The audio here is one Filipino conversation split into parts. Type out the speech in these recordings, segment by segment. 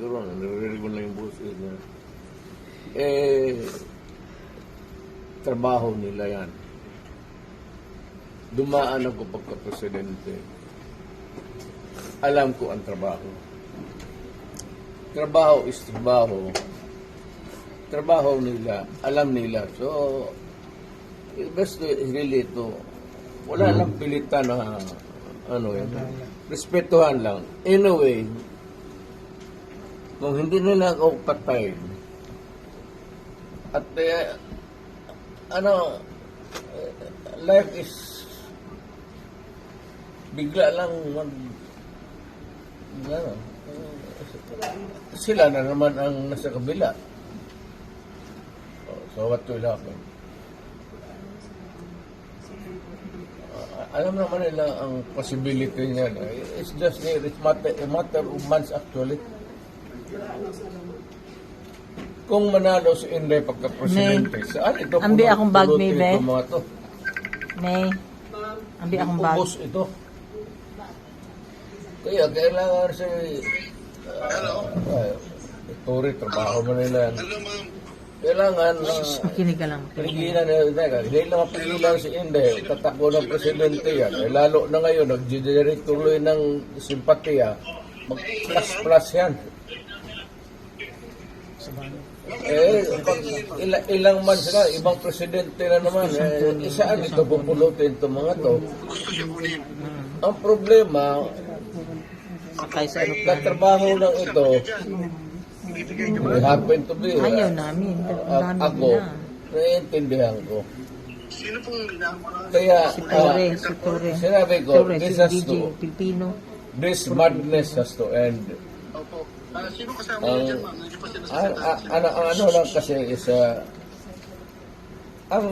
Siguro, naririnig mo lang yung boses niya. Eh, trabaho nila yan. Dumaan ako pagka-presidente. Alam ko ang trabaho. Trabaho is trabaho. Trabaho nila, alam nila. So, best is really to, wala lang pilitan na, ano yun, respetuhan lang. In a way, kung hindi nila ako patayin, at eh, ano, eh, life is bigla lang mag, ano, sila na naman ang nasa kabila. Oh, So what will happen? Uh, alam naman nila ang possibility niya. It's just a it's matter, a matter of months actually. Kung manalo si Inday pagka-presidente, saan ito Ambi puno- akong bag, May, Be. itong mga to? May, ambi akong bag. Ubus ito. Kaya kailangan si... Uh, Turi, trabaho mo nila yan. Kailangan uh, Makinig ka lang. Pigilan na yun, teka. Hindi lang mapigilan si Inday. Tatakbo ng presidente yan. Eh, lalo na ngayon, nag-generate tuloy ng simpatiya. Mag-plus-plus yan. Eh, pag ila- ilang man sila, ibang presidente na naman. Eh, saan ito pupulutin itong mga to? Ang problema, Sakay sa ano na trabaho lang ito, it happened to be, Ayaw uh, namin. uh, Dami ako, na. naiintindihan ko. Kaya, Si uh, Tore, si Tore. sinabi ko, Tore, si this has DJ to, Pilipino. this madness has to end. Opo. Ah, sino kasama niyo dyan, ma'am? Hindi pa ang- ano, ang ano lang kasi is, uh, ang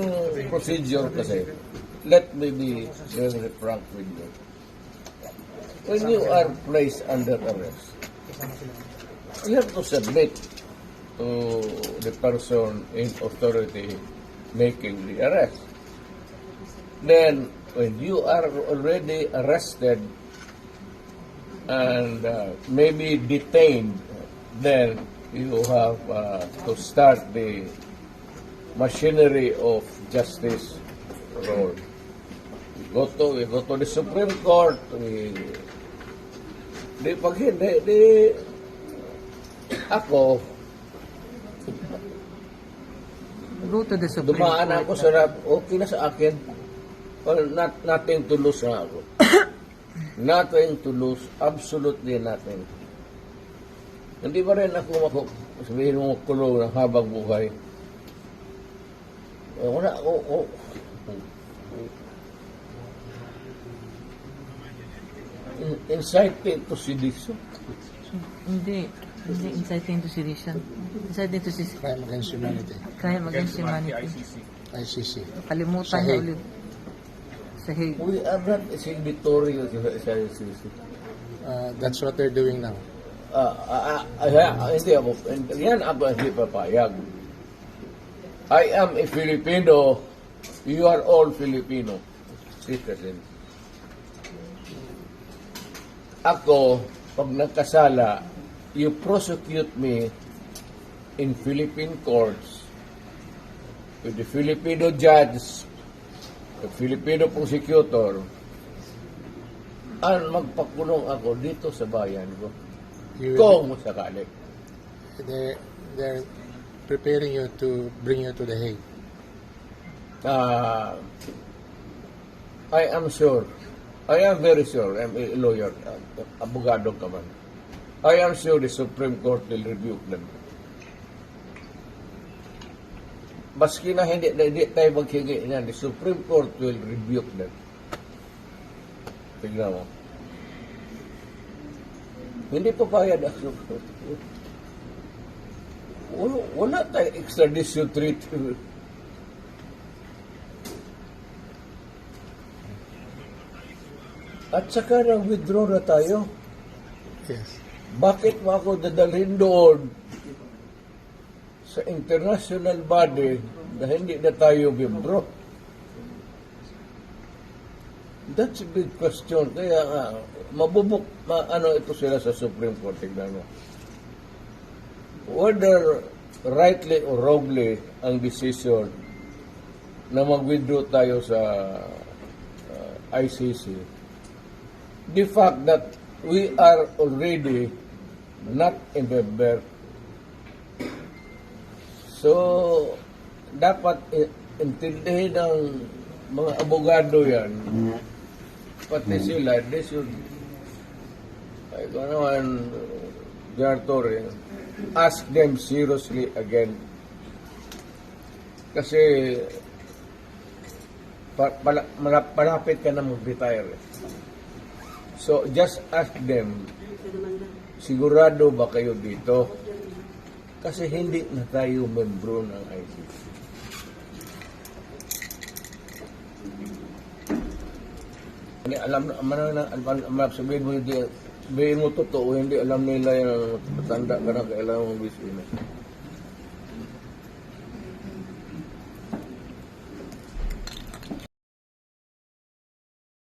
procedure kasi, let me be very frank with you. When you are placed under arrest, you have to submit to the person in authority making the arrest. Then, when you are already arrested and uh, maybe detained, then you have uh, to start the machinery of justice role. We go to, we go to the Supreme Court, we, di pag hindi, di, ako, Go to the Supreme dumaan Court. ako sa rap, okay na sa akin. Well, not, nothing to lose na ako. Nothing to lose, absolutely nothing. Hindi ba rin ako mako, sabihin mo kulong ng habang buhay? Eh, Wala ako, oh, In- inciting to sedition. Hindi. Hindi inciting to sedition. Inciting to sedition. Crime Against Humanity, Crime against humanity. ICC. Kalimutan Sa na ulit. Sa Hague. We are not signatory sa sa ICC. Uh, that's what they're doing now. Ah, hindi ako, yan ako hindi papayag. I am a Filipino, you are all Filipino citizens. Ako, pag nagkasala, you prosecute me in Philippine courts with the Filipino judge, the Filipino prosecutor, at magpakulong ako dito sa bayan ko. Kung sakali. they're, they're preparing you to bring you to the Hague. Uh, I am sure, I am very sure, I'm a lawyer, abogado ka man. I am sure the Supreme Court will rebuke them. Maski na hindi, na hindi tayo maghingi niyan, the Supreme Court will rebuke them. Tignan mo. Hindi pa bayad ang Supreme Court. Wala, wala tayong extradition treaty. At saka nag-withdraw na tayo. Yes. Bakit mo ako dadalhin doon sa international body na hindi na tayo membro? That's a big question. Kaya nga, mabubuk, ma, ano ito sila sa Supreme Court, tignan mo. whether rightly or wrongly ang decision na mag-withdraw tayo sa uh, ICC, the fact that we are already not a member. So, dapat intindihin ng mga abogado yan, pati sila, they should, ay ko naman, Jan Torre, ask them seriously again. Kasi, pa, pala, malap- malapit ka na mag-retire. So, just ask them, sigurado ba kayo dito? Kasi hindi na tayo membro ng ICC. Alam na, alam na, alam, sabihin mo hindi, sabihin mo totoo, hindi alam nila yung matanda ka na kailangan mong bisina.